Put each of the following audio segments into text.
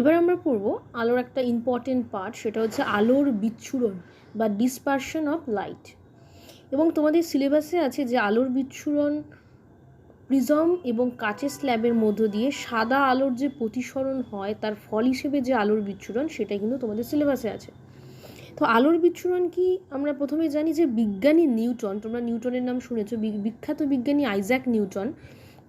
এবার আমরা পড়ব আলোর একটা ইম্পর্টেন্ট পার্ট সেটা হচ্ছে আলোর বিচ্ছুরণ বা ডিসপারশন অফ লাইট এবং তোমাদের সিলেবাসে আছে যে আলোর বিচ্ছুরণ প্রিজম এবং কাচের স্ল্যাবের মধ্য দিয়ে সাদা আলোর যে প্রতিসরণ হয়, তার ফল হিসেবে যে আলোর বিচ্ছুরণ, সেটা কিন্তু তোমাদের সিলেবাসে আছে। তো আলোর বিচ্ছুরণ কি? আমরা প্রথমে জানি যে বিজ্ঞানী নিউটন, তোমরা নিউটনের নাম শুনেছো বিখ্যাত বিজ্ঞানী আইজ্যাক নিউটন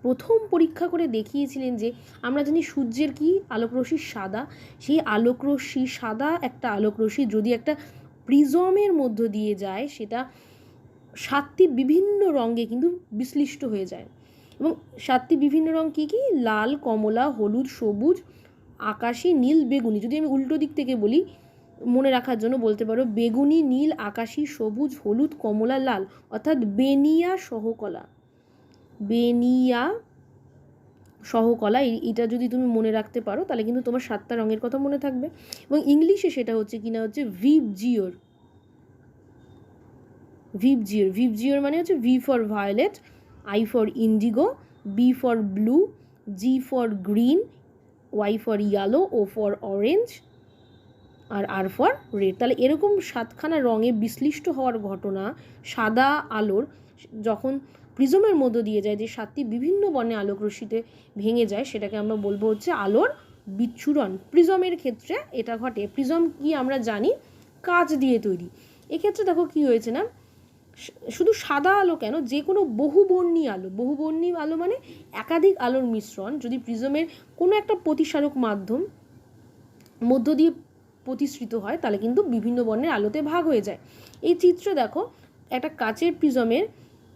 প্রথম পরীক্ষা করে দেখিয়েছিলেন যে আমরা জানি সূর্যের কি? আলোকরশ্মি সাদা। সেই আলোকরশ্মি সাদা একটা আলোকরশ্মি যদি একটা প্রিজমের মধ্য দিয়ে যায়, সেটা সাতটি বিভিন্ন রঙে কিন্তু বিশ্লিষ্ট হয়ে যায়। এবং সাতটি বিভিন্ন রং কী কী? লাল, কমলা, হলুদ, সবুজ, আকাশি, নীল, বেগুনি। যদি আমি উল্টো দিক থেকে বলি, মনে রাখার জন্য বলতে পারো বেগুনি, নীল, আকাশি, সবুজ, হলুদ, কমলা, লাল, অর্থাৎ বেনিয়া সহকলা। বেনিয়া সহকলা এটা যদি তুমি মনে রাখতে পারো, তাহলে কিন্তু তোমার সাতটা রঙের কথা মনে থাকবে। এবং ইংলিশে সেটা হচ্ছে কিনা হচ্ছে ভিভ জিওর ভিভ জিওর ভিভ জিওর মানে হচ্ছে V for violet, I for indigo, B for blue, G for green, Y for yellow, O for orange, R R for red. তাহলে এরকম সাতখানা রঙে বিশ্লিষ্ট হওয়ার ঘটনা সাদা আলোর, যখন প্রিজমের মধ্য দিয়ে যায়, যে সাতটি বিভিন্ন বর্ণে আলোক রশ্মিতে ভেঙে যায়, সেটাকে আমরা বলব হচ্ছে আলোর বিচ্ছুরণ। প্রিজমের ক্ষেত্রে এটা ঘটে। প্রিজম কি আমরা জানি? কাঁচ দিয়ে তৈরি। এক্ষেত্রে দেখো কি হয়েছে না? শুধু সাদা আলো কেন? যে কোনো বহুবর্ণী আলো বহুবর্ণী আলো মানে একাধিক আলোর মিশ্রণ। যদি প্রিজমের কোনো একটা প্রতিসারক মাধ্যম মধ্য দিয়ে প্রতিশ্রিত হয়, তাহলে কিন্তু বিভিন্ন বর্ণের আলোতে ভাগ হয়ে যায়। এই চিত্র দেখো, একটা কাচের প্রিজমের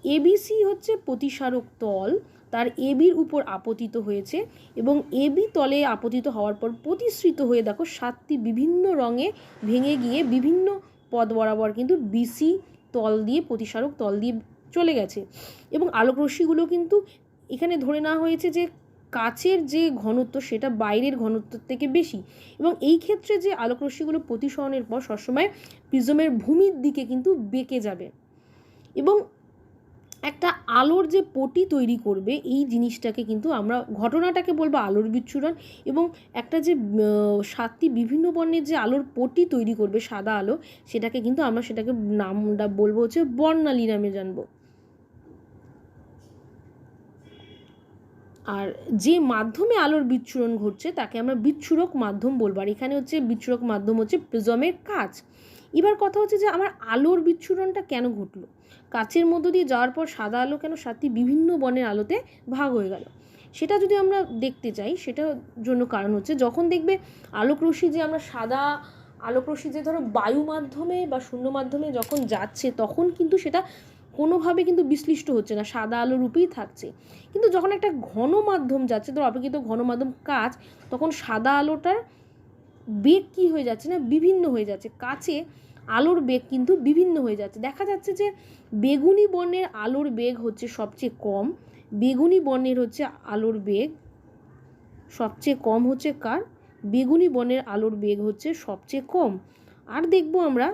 এবিসি হচ্ছে প্রতিসারক তল, তার এবির উপর আপতিত হয়েছে এবং এবি তলে আপতিত হওয়ার পর প্রতিশ্রিত হয়ে দেখো সাতটি বিভিন্ন রঙে ভেঙে গিয়ে বিভিন্ন পদ বরাবর কিন্তু বিসি তল দিয়ে প্রতিসারক তল দিয়ে চলে গেছে। এবং আলোকরশ্মিগুলো কিন্তু এখানে ধরে নেওয়া হয়েছে যে কাচের যে ঘনত্ব সেটা বাইরের ঘনত্বের থেকে বেশি। এবং এই ক্ষেত্রে যে আলোকরশ্মিগুলো প্রতিসরণের পর সবসময় প্রিজমের ভূমির দিকে কিন্তু বেঁকে যাবে। এবং একটা আলোর যে পটি তৈরি করবে, এই জিনিসটাকে কিন্তু আমরা ঘটনাটাকে বলব আলোর বিচ্ছুরণ এবং একটা যে সাতটি বিভিন্ন বর্ণের যে আলোর পটি তৈরি করবে, সাদা আলো, সেটাকে কিন্তু আমরা সেটাকে নামটা বলব হচ্ছে বর্ণালী নামে জানব। আর যে মাধ্যমে আলোর বিচ্ছুরণ ঘটছে, তাকে আমরা বিচ্ছুরক মাধ্যম বলব। আর এখানে হচ্ছে বিচ্ছুরক মাধ্যম হচ্ছে প্রিজমের কাজ। এবার কথা হচ্ছে যে আমার আলোর বিচ্ছুরণটা কেন ঘটলো? কাচের মধ্য দিয়ে যাওয়ার পর সাদা আলো কেন সাতটি বিভিন্ন বনের আলোতে ভাগ হয়ে গেল? সেটা যদি আমরা দেখতে চাই সেটার জন্য কারণ হচ্ছে যখন দেখবে আলোক রশ্মি যে আমরা সাদা আলোক রশ্মি যে ধরো বায়ু মাধ্যমে বা শূন্য মাধ্যমে যখন যাচ্ছে, তখন কিন্তু সেটা কোনোভাবে কিন্তু বিশ্লিষ্ট হচ্ছে না, সাদা আলো রূপেই থাকছে। কিন্তু যখন একটা ঘন মাধ্যম যাচ্ছে, ধরো অপেক্ষিত ঘন মাধ্যম কাজ তখন সাদা আলোটার বেগ কি হয়ে যাচ্ছে না বিভিন্ন হয়ে যাচ্ছে? কাছে আলোর বেগ কিন্তু বিভিন্ন হয়ে যাচ্ছে। দেখা যাচ্ছে যে বেগুনি বর্ণের আলোর বেগ হচ্ছে সবচেয়ে কম। বেগুনি বর্ণের হচ্ছে আলোর বেগ সবচেয়ে কম হচ্ছে কার? বেগুনি বর্ণের আলোর বেগ হচ্ছে সবচেয়ে কম। আর দেখব আমরা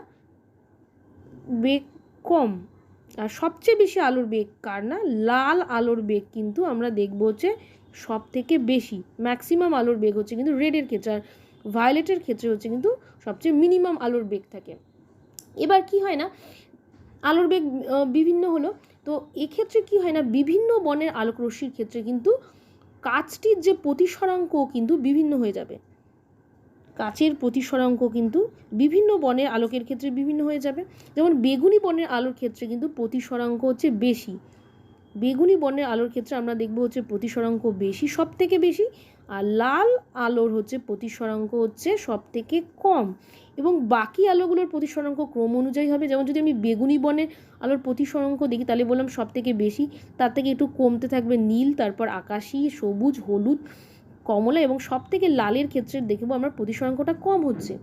বেগ কম। আর সবচেয়ে বেশি আলোর বেগ কার না? লাল আলোর বেগ কিন্তু আমরা দেখব হচ্ছে সব থেকে বেশি। ম্যাক্সিমাম আলোর বেগ হচ্ছে কিন্তু রেডের ক্ষেত্রে। আর ভায়োলেটের ক্ষেত্রে হচ্ছে কিন্তু সবচেয়ে মিনিমাম আলোর বেগ থাকে। এবার কি হয় না, আলোর বেগ বিভিন্ন হলো, তো এক্ষেত্রে কি হয় না, বিভিন্ন বনের আলোক রশ্মির ক্ষেত্রে কিন্তু কাচটির যে প্রতিসরাঙ্ক কিন্তু বিভিন্ন হয়ে যাবে। কাচের প্রতিসরাঙ্ক কিন্তু বিভিন্ন বনের আলোকের ক্ষেত্রে বিভিন্ন হয়ে যাবে। যেমন বেগুনি বনের আলোর ক্ষেত্রে কিন্তু প্রতিসরাঙ্ক হচ্ছে বেশি। বেগুনি বর্ণের আলোর ক্ষেত্রে আমরা দেখব হচ্ছে প্রতিসরাঙ্ক বেশি সব থেকে বেশি, আর লাল আলোর হচ্ছে প্রতিসরাঙ্ক হচ্ছে সব থেকে কম। এবং বাকি আলোগুলোর প্রতিসরাঙ্ক ক্রম অনুযায়ী হবে। যেমন যদি আমি বেগুনি বর্ণের আলোর প্রতিসরাঙ্ক দেখি, তাহলে বললাম সব থেকে বেশি, তার থেকে একটু কমতে থাকবে নীল, তারপর আকাশি, সবুজ, হলুদ, কমলা এবং সব থেকে লালের ক্ষেত্রে দেখব আমরা প্রতিসরাঙ্কটা কম হচ্ছে।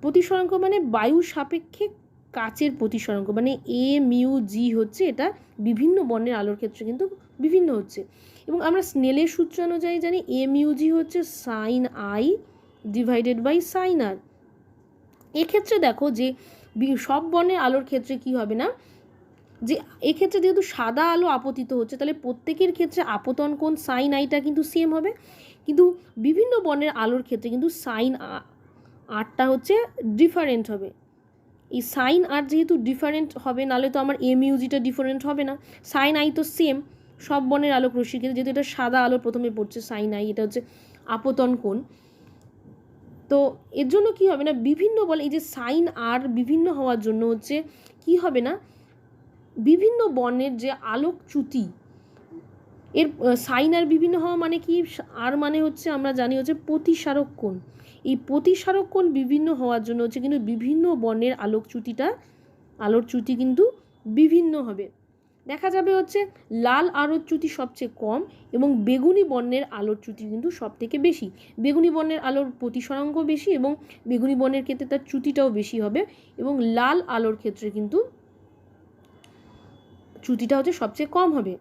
প্রতিসরাঙ্ক মানে বায়ু সাপেক্ষে কাচের প্রতিসরাঙ্ক মানে এ মিউ জি হচ্ছে এটা বিভিন্ন বর্ণের আলোর ক্ষেত্রে কিন্তু বিভিন্ন হচ্ছে। এবং আমরা স্নেলের সূত্র অনুযায়ী জানি এম ইউজি হচ্ছে sine I divided by sine R এক্ষেত্রে দেখো যে সব বর্ণের আলোর ক্ষেত্রে কি হবে না? যে এক্ষেত্রে যেহেতু সাদা আলো আপতিত হচ্ছে, তাহলে প্রত্যেকের ক্ষেত্রে আপতন কোণ সাইন আইটা কিন্তু সেম হবে। কিন্তু বিভিন্ন বর্ণের আলোর ক্ষেত্রে কিন্তু সাইন আরটা হচ্ছে ডিফারেন্ট হবে। এই সাইন আর যেহেতু ডিফারেন্ট হবে, নাহলে তো আমার এম ইউজিটা ডিফারেন্ট হবে না। সাইন আই তো সেম সব বর্ণের আলোক রশ্মির ক্ষেত্রে যেহেতু এটা সাদা আলো প্রথমে পড়ছে সাইন আই, এটা হচ্ছে আপতন কোণ। তো এর জন্য কি হবে না, বিভিন্ন বল, এই যে সাইন আর বিভিন্ন হওয়ার জন্য হচ্ছে কি হবে না, বিভিন্ন বর্ণের যে আলোক চ্যুতি, এর সাইন আর বিভিন্ন হওয়া মানে কি? আর মানে হচ্ছে আমরা জানি হচ্ছে প্রতিসারক কোণ। এই প্রতিসারক কোণ বিভিন্ন হওয়ার জন্য হচ্ছে কিন্তু বিভিন্ন বর্ণের আলোক চ্যুতিটা আলোর চ্যুতি কিন্তু বিভিন্ন হবে। দেখা যাবে হচ্ছে লাল আলোর চ্যুতি সবচেয়ে কম এবং বেগুনি বর্ণের আলোর চ্যুতি কিন্তু সব থেকে বেশি। বেগুনি বর্ণের আলোর প্রতিসরাঙ্ক বেশি এবং বেগুনি বর্ণের ক্ষেত্রে তার চ্যুতিটাও বেশি হবে এবং লাল আলোর ক্ষেত্রে কিন্তু চ্যুতিটা হচ্ছে সবচেয়ে কম হবে।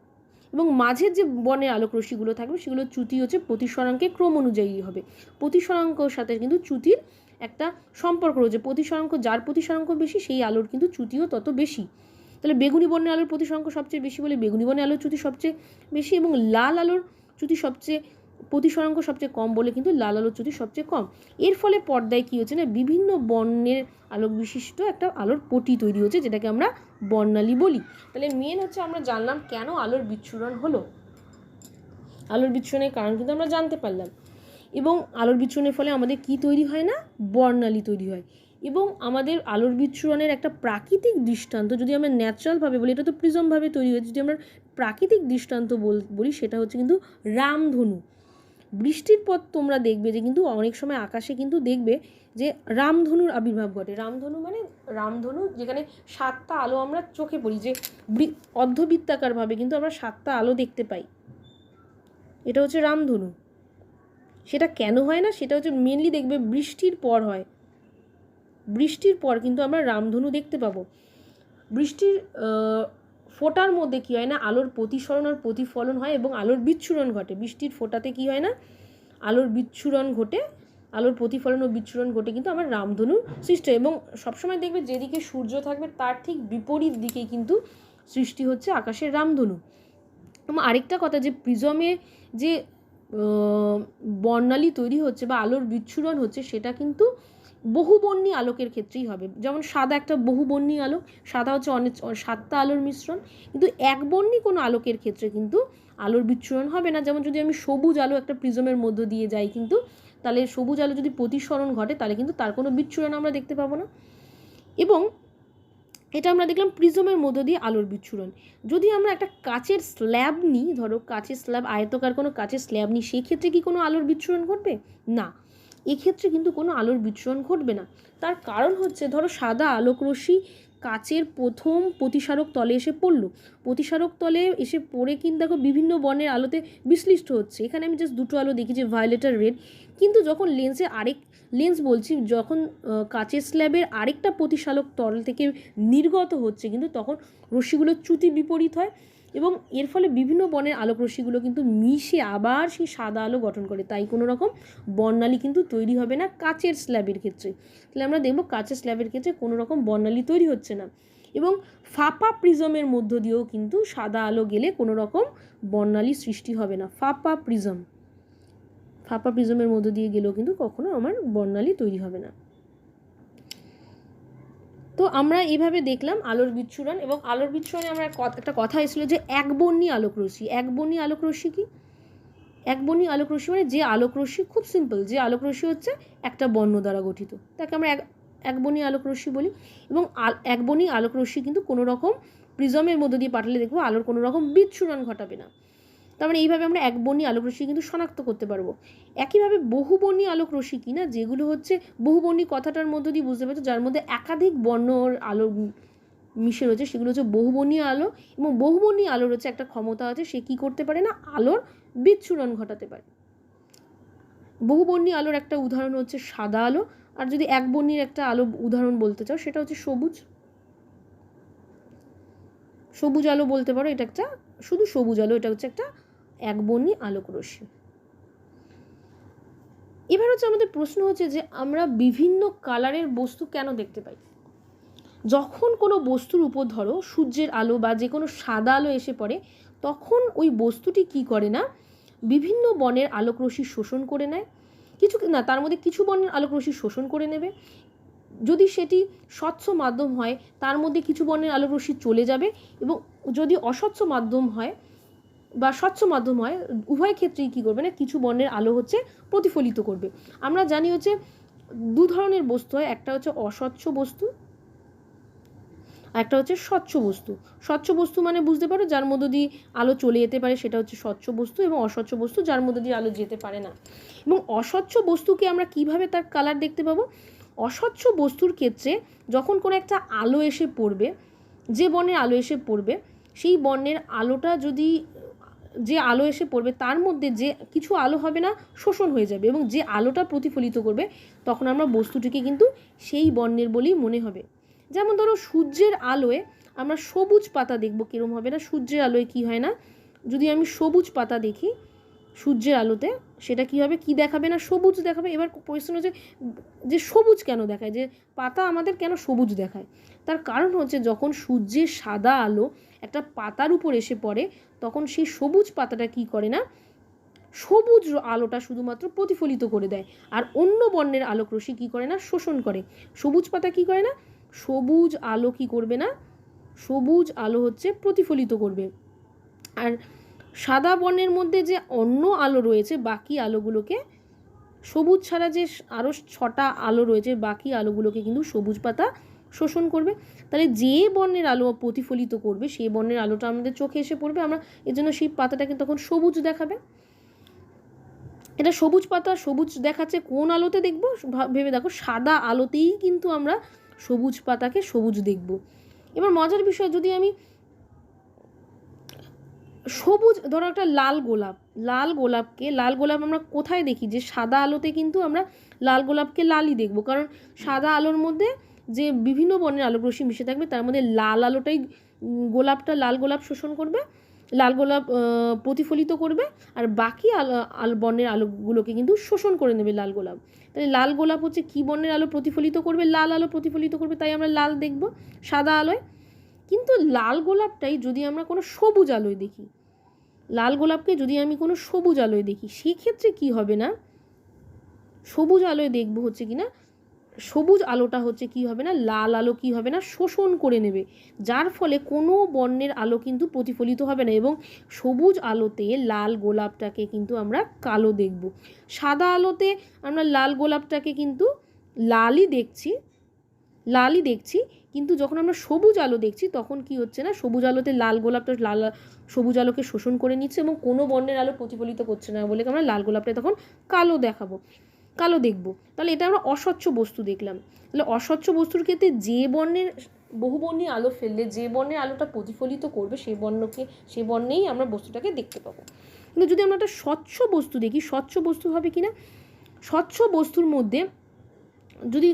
এবং মাঝের যে বর্ণের আলোক রশ্মিগুলো থাকবে, সেগুলো চ্যুতি হচ্ছে প্রতিসরাঙ্কে ক্রম অনুযায়ী হবে। প্রতিসরাঙ্কর সাথে কিন্তু চ্যুতির একটা সম্পর্ক রয়েছে। প্রতিসরাঙ্ক যার প্রতিসরাঙ্ক বেশি, সেই আলোর কিন্তু চ্যুতিও তত বেশি। তাহলে বেগুনি বর্ণের আলোর প্রতিসরাঙ্ক সবচেয়ে বেশি বলে বেগুনি বর্ণের আলোর চ্যুতি সবচেয়ে বেশি এবং লাল আলোর চ্যুতি সবচেয়ে প্রতিসরাঙ্ক সবচেয়ে কম বলে কিন্তু লাল আলোর চ্যুতি সবচেয়ে কম। এর ফলে পর্দায় কী হচ্ছে না, বিভিন্ন বর্ণের আলোক বিশিষ্ট একটা আলোর পটি তৈরি হচ্ছে, যেটাকে আমরা বর্ণালী বলি। তাহলে মেন হচ্ছে আমরা জানলাম কেন আলোর বিচ্ছুরণ হলো। আলোর বিচ্ছুরণের কারণ কিন্তু আমরা জানতে পারলাম। এবং আলোর বিচ্ছুরণের ফলে আমাদের কি তৈরি হয় না? বর্ণালী তৈরি হয়। এবং আমাদের আলোর বিচ্ছুরণের একটা প্রাকৃতিক দৃষ্টান্ত যদি আমরা ন্যাচারালভাবে বলি, এটা তো প্রিজমভাবে তৈরি হয়েছে। যদি আমরা প্রাকৃতিক দৃষ্টান্ত বলি, সেটা হচ্ছে কিন্তু রামধনু। বৃষ্টির পর তোমরা দেখবে যে কিন্তু অনেক সময় আকাশে কিন্তু দেখবে যে রামধনুর আবির্ভাব ঘটে। রামধনু মানে রামধনু যেখানে সাতটা আলো আমরা চোখে পড়ি, যে অর্ধবৃত্তাকারভাবে কিন্তু আমরা সাতটা আলো দেখতে পাই। এটা হচ্ছে রামধনু। সেটা কেন হয় না? সেটা হচ্ছে মেনলি দেখবে বৃষ্টির পর হয়। বৃষ্টির পর কিন্তু আমরা রামধনু দেখতে পাবো। বৃষ্টির ফোটার মধ্যে কী হয় না? আলোর প্রতিসরণ আর প্রতিফলন হয় এবং আলোর বিচ্ছুরণ ঘটে। বৃষ্টির ফোটাতে কী হয় না? আলোর বিচ্ছুরণ ঘটে। আলোর প্রতিফলন ও বিচ্ছুরণ ঘটে কিন্তু আমার রামধনুর সৃষ্টি এবং সবসময় দেখবে যেদিকে সূর্য থাকবে তার ঠিক বিপরীত দিকে কিন্তু সৃষ্টি হচ্ছে আকাশের রামধনু। এবং আরেকটা কথা যে প্রিজমে যে বর্ণালী তৈরি হচ্ছে বা আলোর বিচ্ছুরণ হচ্ছে সেটা কিন্তু বহুবর্ণী আলোকের ক্ষেত্রেই হবে। যেমন সাদা একটা বহুবর্ণী আলো সাদা হচ্ছে অনেক সাতটা আলোর মিশ্রণ। কিন্তু একবর্ণী কোনো আলোকের ক্ষেত্রে কিন্তু আলোর বিচ্ছুরণ হবে না। যেমন যদি আমি সবুজ আলো একটা প্রিজমের মধ্য দিয়ে যাই কিন্তু, তাহলে সবুজ আলো যদি প্রতিসরণ ঘটে, তাহলে কিন্তু তার কোনো বিচ্ছুরণ আমরা দেখতে পাবো না। এবং এটা আমরা দেখলাম প্রিজমের মধ্য দিয়ে আলোর বিচ্ছুরণ। যদি আমরা একটা কাচের স্ল্যাব নিই, ধরো কাচের স্ল্যাব, আয়তকার কোনো কাচের স্ল্যাব নিই, সেই ক্ষেত্রে কি কোনো আলোর বিচ্ছুরণ ঘটবে? না। এক্ষেত্রে কিন্তু কোনো আলোর বিচরণ ঘটবে না। তার কারণ হচ্ছে, ধরো সাদা আলোক রশ্মি কাচের প্রথম প্রতিসারক তলে এসে পড়ল। প্রতিসারক তলে এসে পড়ে কিন্তু দেখো বিভিন্ন বর্ণের আলোতে বিশ্লিষ্ট হচ্ছে। এখানে আমি জাস্ট দুটো আলো দেখি, যে ভায়োলেট আর রেড কিন্তু যখন লেন্সে আরেক লেন্স বলছি, যখন কাচের স্ল্যাবের আরেকটা প্রতিসারক তল থেকে নির্গত হচ্ছে, কিন্তু তখন রশ্মিগুলোর চ্যুতি বিপরীত হয়। এবং এর ফলে বিভিন্ন বনের আলোক রশ্মিগুলো কিন্তু মিশে আবার সেই সাদা আলো গঠন করে। তাই কোনো রকম বর্ণালী কিন্তু তৈরি হবে না কাচের স্ল্যাবের ক্ষেত্রে। তাহলে আমরা দেখব কাচের স্ল্যাবের ক্ষেত্রে কোনো রকম বর্ণালী তৈরি হচ্ছে না। এবং ফাপা প্রিজমের মধ্য দিয়েও কিন্তু সাদা আলো গেলে কোনো রকম বর্ণালী সৃষ্টি হবে না। ফাপা প্রিজম। ফাপা প্রিজমের মধ্য দিয়ে গেলেও কিন্তু কখনো আমার বর্ণালী তৈরি হবে না। তো আমরা এইভাবে দেখলাম আলোর বিচ্ছুরণ এবং আলোর বিচ্ছুরণে আমরা একটা কথা এসেছিল যে একবর্ণী আলোক রশ্মি। একবর্ণী আলোক রশ্মি কি? একবর্ণী আলোক রশ্মি মানে যে আলোক রশ্মি খুব সিম্পল যে আলোক রশ্মি হচ্ছে একটা বর্ণ দ্বারা গঠিত। তাকে আমরা এক একবর্ণী আলোক রশ্মি বলি এবং একবর্ণী আলোক রশ্মি কিন্তু কোনো রকম প্রিজমের মধ্য দিয়ে পাঠালে দেখব আলোর কোনো রকম বিচ্ছুরণ ঘটাবে না। তার মানে এইভাবে আমরা একবর্ণী আলোক রশ্মি কিন্তু শনাক্ত করতে পারব। একইভাবে বহুবর্ণী আলোক রশ্মি কিনা যেগুলো হচ্ছে বহুবর্ণী কথাটার মধ্য দিয়ে বুঝতে পারছ, যার মধ্যে একাধিক বর্ণর আলো মিশে রয়েছে। সেগুলো হচ্ছে বহুবর্ণী আলো এবং বহুবর্ণী আলোর হচ্ছে একটা ক্ষমতা আছে, সে কি করতে পারে না? আলোর বিচ্ছুরণ ঘটাতে পারে। বহুবর্ণী আলোর একটা উদাহরণ হচ্ছে সাদা আলো। আর যদি এক বর্ণীর একটা আলো উদাহরণ বলতে চাও, সেটা হচ্ছে সবুজ। সবুজ আলো বলতে পারো, এটা একটা শুধু সবুজ আলো, এটা হচ্ছে একটা একবর্ণী আলোক রশ্মি। এবার হচ্ছে আমাদের প্রশ্ন হচ্ছে যে, আমরা বিভিন্ন কালারের বস্তু কেন দেখতে পাই? যখন কোনো বস্তুর উপর ধরো সূর্যের আলো বা যে কোনো সাদা আলো এসে পড়ে, তখন ওই বস্তুটি কি করে না? বিভিন্ন বর্ণের আলোকরশ্মি শোষণ করে নেয়। কিছু না, তার মধ্যে কিছু বর্ণের আলোকরশ্মি শোষণ করে নেবে। যদি সেটি স্বচ্ছ মাধ্যম হয়, তার মধ্যে কিছু বর্ণের আলোকরশ্মি চলে যাবে এবং যদি অস্বচ্ছ মাধ্যম হয় বা স্বচ্ছ মাধ্যম হয় উভয় ক্ষেত্রেই কী করবে না? কিছু বর্ণের আলো হচ্ছে প্রতিফলিত করবে। আমরা জানি হচ্ছে দু ধরনের বস্তু হয়, একটা হচ্ছে অস্বচ্ছ বস্তু, একটা হচ্ছে স্বচ্ছ বস্তু। স্বচ্ছ বস্তু মানে বুঝতে পারো যার মধ্য দিয়ে আলো চলে যেতে পারে, সেটা হচ্ছে স্বচ্ছ বস্তু এবং অস্বচ্ছ বস্তু যার মধ্যে দিয়ে আলো যেতে পারে না। এবং অস্বচ্ছ বস্তুকে আমরা কীভাবে তার কালার দেখতে পাবো? অস্বচ্ছ বস্তুর ক্ষেত্রে যখন কোনো একটা আলো এসে পড়বে, যে বর্ণের আলো এসে পড়বে, সেই বর্ণের আলোটা যদি যে আলো এসে পড়বে তার মধ্যে যে কিছু আলো হবে না, শোষণ হয়ে যাবে এবং যে আলোটা প্রতিফলিত করবে, তখন আমরা বস্তুটিকে কিন্তু সেই বর্ণের বলেই মনে হবে। যেমন ধরো সূর্যের আলোয় আমরা সবুজ পাতা দেখব কীরকম হবে না? সূর্যের আলোয় কি হয় না? যদি আমি সবুজ পাতা দেখি সূর্যের আলোতে, সেটা কী হবে, কী দেখাবে না, সবুজ দেখাবে। এবার প্রশ্ন হচ্ছে, যে সবুজ কেন দেখায়? যে পাতা আমাদের কেন সবুজ দেখায়? তার কারণ হচ্ছে, যখন সূর্যের সাদা আলো একটা পাতার উপর এসে পড়ে, তখন সেই সবুজ পাতাটা কি করে না? সবুজ আলোটা শুধুমাত্র প্রতিফলিত করে দেয়। আর অন্য বর্ণের আলোক রশ্মি কী করে না? শোষণ করে। সবুজ পাতা কি করে না? সবুজ আলো কি করবে না? সবুজ আলো হচ্ছে প্রতিফলিত করবে। আর সাদা বর্ণের মধ্যে যে অন্য আলো রয়েছে, বাকি আলোগুলোকে সবুজ ছাড়া যে আরও ছটা আলো রয়েছে, বাকি আলোগুলোকে কিন্তু সবুজ পাতা শোষণ করবে। তাহলে যে বর্ণের আলো প্রতিফলিত করবে সেই বর্ণের আলোটা আমাদের চোখে এসে পড়বে। আমরা এর জন্য সেই পাতাটাকে তখন সবুজ দেখাবে। এটা সবুজ পাতা সবুজ দেখাচ্ছে কোন আলোতে দেখব? ভেবে দেখো, সাদা আলোতেই কিন্তু আমরা সবুজ পাতাকে সবুজ দেখব। এবার মজার বিষয়, যদি আমি সবুজ, ধরো একটা লাল গোলাপ। লাল গোলাপকে, লাল গোলাপ আমরা কোথায় দেখি? যে সাদা আলোতে কিন্তু আমরা লাল গোলাপকে লালই দেখব। কারণ সাদা আলোর মধ্যে যে বিভিন্ন বর্ণের আলোক রশ্মি মিশে থাকবে, তার মধ্যে লাল আলোটাই গোলাপটা, লাল গোলাপ শোষণ করবে, লাল গোলাপ প্রতিফলিত করবে, আর বাকি আলো, বর্ণের আলোগুলোকে কিন্তু শোষণ করে নেবে লাল গোলাপ। তাহলে লাল গোলাপ হচ্ছে কী বর্ণের আলো প্রতিফলিত করবে? লাল আলো প্রতিফলিত করবে, তাই আমরা লাল দেখব, সাদা আলোয়। কিন্তু লাল গোলাপটাই যদি আমরা কোনো সবুজ আলোয় দেখি লাল গোলাপকে যদি আমি কোনো সবুজ আলোয় দেখি সেক্ষেত্রে কি হবে না? সবুজ আলোয় দেখব হচ্ছে কি না? সবুজ আলোটা হচ্ছে কি হবে না? লাল আলো কি হবে না? শোষণ করে নেবে। যার ফলে কোনো বর্ণের আলো কিন্তু প্রতিফলিত হবে না এবং সবুজ আলোতে লাল গোলাপটাকে কিন্তু আমরা কালো দেখব। সাদা আলোতে আমরা লাল গোলাপটাকে কিন্তু লালই দেখছি লালই দেখছি। কিন্তু যখন আমরা সবুজ আলো দেখছি, তখন কি হচ্ছে না? সবুজ আলোতে লাল গোলাপটা লাল সবুজ আলোকে শোষণ করে নিচ্ছে এবং কোনো বর্ণের আলো প্রতিফলিত করছে না বলে আমরা লাল গোলাপটা তখন কালো দেখাবো, কালো দেখব। তাহলে এটা আমরা অস্বচ্ছ বস্তু দেখলাম। তাহলে অস্বচ্ছ বস্তুর ক্ষেত্রে যে বর্ণের, বহু বহুবর্ণী আলো ফেললে যে বর্ণের আলোটা প্রতিফলিত করবে সেই বর্ণকে সেই বর্ণেই আমরা বস্তুটাকে দেখতে পাবো। কিন্তু যদি আমরা একটা স্বচ্ছ বস্তু দেখি, স্বচ্ছ বস্তু হবে কি না? স্বচ্ছ বস্তুর মধ্যে যদি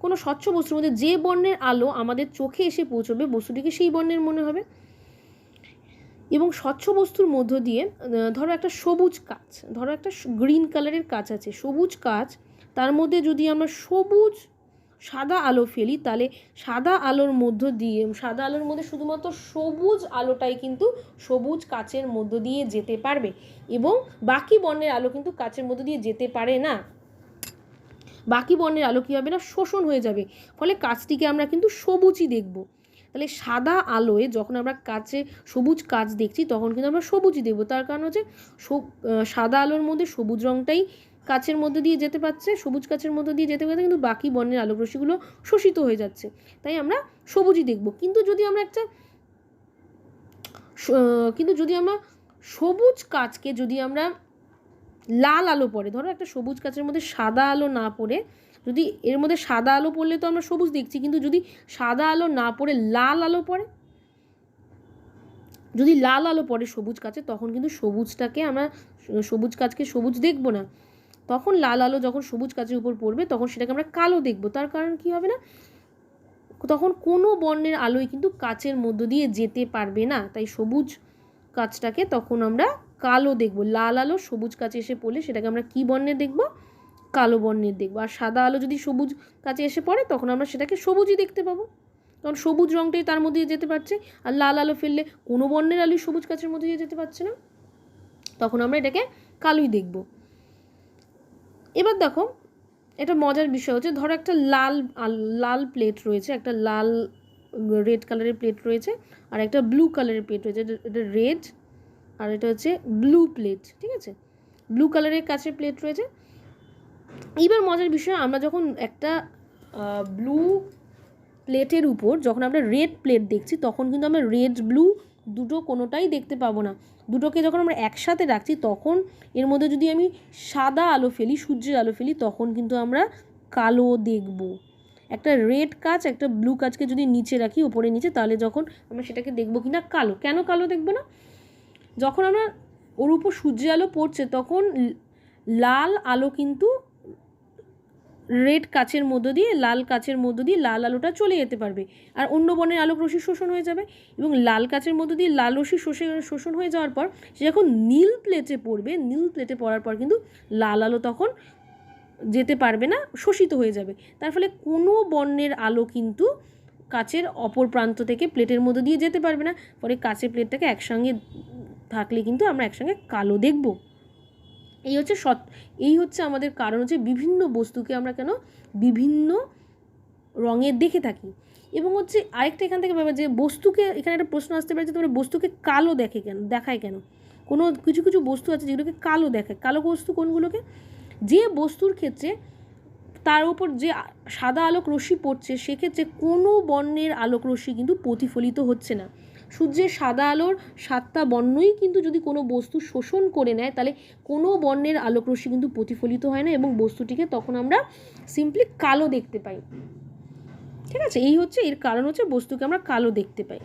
কোনো স্বচ্ছ বস্তুর মধ্যে যে বর্ণের আলো আমাদের চোখে এসে পৌঁছবে, বস্তুটিকে সেই বর্ণের মনে হবে। এবং স্বচ্ছ বস্তুর মধ্য দিয়ে ধরো একটা সবুজ কাচ, ধরো একটা গ্রিন কালারের কাচ আছে। সবুজ কাচ, তার মধ্যে যদি আমরা সবুজ, সাদা আলো ফেলি, তাহলে সাদা আলোর মধ্য দিয়ে, সাদা আলোর মধ্যে শুধুমাত্র সবুজ আলোটাই কিন্তু সবুজ কাচের মধ্য দিয়ে যেতে পারবে। এবং বাকি বর্ণের আলো কিন্তু কাচের মধ্য দিয়ে যেতে পারে না। বাকি বর্ণের আলো কী হবে না? শোষণ হয়ে যাবে। ফলে কাজটিকে আমরা কিন্তু সবুজই দেখব। তাহলে সাদা আলোয় যখন আমরা কাছে সবুজ কাজ দেখছি, তখন কিন্তু আমরা সবুজই দেখব। তার কারণ হচ্ছে সাদা আলোর মধ্যে সবুজ রঙটাই কাছের মধ্যে দিয়ে যেতে পারছে, সবুজ কাচের মধ্যে দিয়ে যেতে পারছে, কিন্তু বাকি বর্ণের আলোক রশ্মিগুলো শোষিত হয়ে যাচ্ছে। তাই আমরা সবুজই দেখব। কিন্তু যদি আমরা একটা কিন্তু যদি আমরা সবুজ কাচকে যদি আমরা লাল আলো পড়ে। ধরো একটা সবুজ কাচের মধ্যে সাদা আলো না পড়ে, যদি এর মধ্যে সাদা আলো পড়লে তো আমরা সবুজ দেখছি, কিন্তু যদি সাদা আলো না পড়ে, লাল আলো পড়ে? যদি লাল আলো পড়ে সবুজ কাচে তখন কিন্তু সবুজটাকে আমরা, সবুজ কাচকে সবুজ দেখব না। তখন লাল আলো যখন সবুজ কাচের উপর পড়বে, তখন সেটাকে আমরা কালো দেখব। তার কারণ কি হবে না? তখন কোনো বর্ণের আলোই কিন্তু কাচের মধ্য দিয়ে যেতে পারবে না। তাই সবুজ কাচটাকে তখন আমরা কালো দেখব, লাল আলো সবুজ কাছে এসে পড়লে সেটাকে আমরা কী বর্ণের দেখব? কালো বর্ণের দেখব। আর সাদা আলো যদি সবুজ কাছে এসে পড়ে, তখন আমরা সেটাকে সবুজই দেখতে পাবো। কারণ সবুজ রঙটাই তার মধ্যে যেতে পারছে, আর লাল আলো ফেললে কোনো বর্ণের আলোই সবুজ কাছের মধ্যে যেতে পারছে না। তখন আমরা এটাকে কালোই দেখব। এবার দেখো এটা মজার বিষয় হচ্ছে, ধরো একটা লাল লাল প্লেট রয়েছে, একটা লাল রেড কালারের প্লেট রয়েছে, আর একটা ব্লু কালারের প্লেট রয়েছে, এটা রেড আর এটা হচ্ছে ব্লু প্লেট ঠিক আছে? ব্লু কালারের কাছে প্লেট রয়েছে। এইবার মজার বিষয়, আমরা যখন একটা ব্লু প্লেটের উপর যখন আমরা রেড প্লেট দেখছি, তখন কিন্তু আমরা রেড ব্লু দুটো কোনোটাই দেখতে পাবো না। দুটোকে যখন আমরা একসাথে রাখছি, তখন এর মধ্যে যদি আমি সাদা আলো ফেলি, সূর্যের আলো ফেলি, তখন কিন্তু আমরা কালো দেখব। একটা রেড কাচ, একটা ব্লু কাচকে যদি নিচে রাখি, ওপরে নিচে, তাহলে যখন আমরা সেটাকে দেখব কি না কালো। কেন কালো দেখব না? যখন আমরা ওর উপর সূর্যের আলো পড়ছে, তখন লাল আলো কিন্তু রেড কাচের মধ্য দিয়ে, লাল কাচের মধ্য দিয়ে লাল আলোটা চলে যেতে পারবে। আর অন্য বর্ণের আলোক রশ্মি শোষণ হয়ে যাবে এবং লাল কাচের মধ্য দিয়ে লাল রশ্মি শোষে, শোষণ হয়ে যাওয়ার পর সে যখন নীল প্লেটে পড়বে, নীল প্লেটে পড়ার পর কিন্তু লাল আলো তখন যেতে পারবে না, শোষিত হয়ে যাবে। তার ফলে কোনো বর্ণের আলো কিন্তু কাচের অপর প্রান্ত থেকে প্লেটের মধ্যে দিয়ে যেতে পারবে না। পরে কাচের প্লেটটাকে একসঙ্গে থাকলে কিন্তু আমরা একসঙ্গে কালো দেখব। এই হচ্ছে সৎ, এই হচ্ছে আমাদের কারণ হচ্ছে বিভিন্ন বস্তুকে আমরা কেন বিভিন্ন রঙের দেখে থাকি। এবং হচ্ছে আরেকটা এখান থেকে ভাবে যে বস্তুকে, এখানে একটা প্রশ্ন আসতে পারে যে তোমরা বস্তুকে কালো দেখে কেন, দেখায় কেন? কোনো কিছু কিছু বস্তু আছে যেগুলোকে কালো দেখায়। কালো বস্তু কোনগুলোকে? যে বস্তুর ক্ষেত্রে তার উপর যে সাদা আলোক রশ্মি পড়ছে, সেক্ষেত্রে কোনো বর্ণের আলোক রশ্মি কিন্তু প্রতিফলিত হচ্ছে না। সূর্যের সাদা আলোর সাতটা বর্ণই কিন্তু যদি কোনো বস্তু শোষণ করে নেয়, তাহলে কোনো বর্ণের আলোকরশ্মি কিন্তু প্রতিফলিত হয় না এবং বস্তুটিকে তখন আমরা সিম্পলি কালো দেখতে পাই। ঠিক আছে? এই হচ্ছে, এর কারণ হচ্ছে বস্তুকে আমরা কালো দেখতে পাই।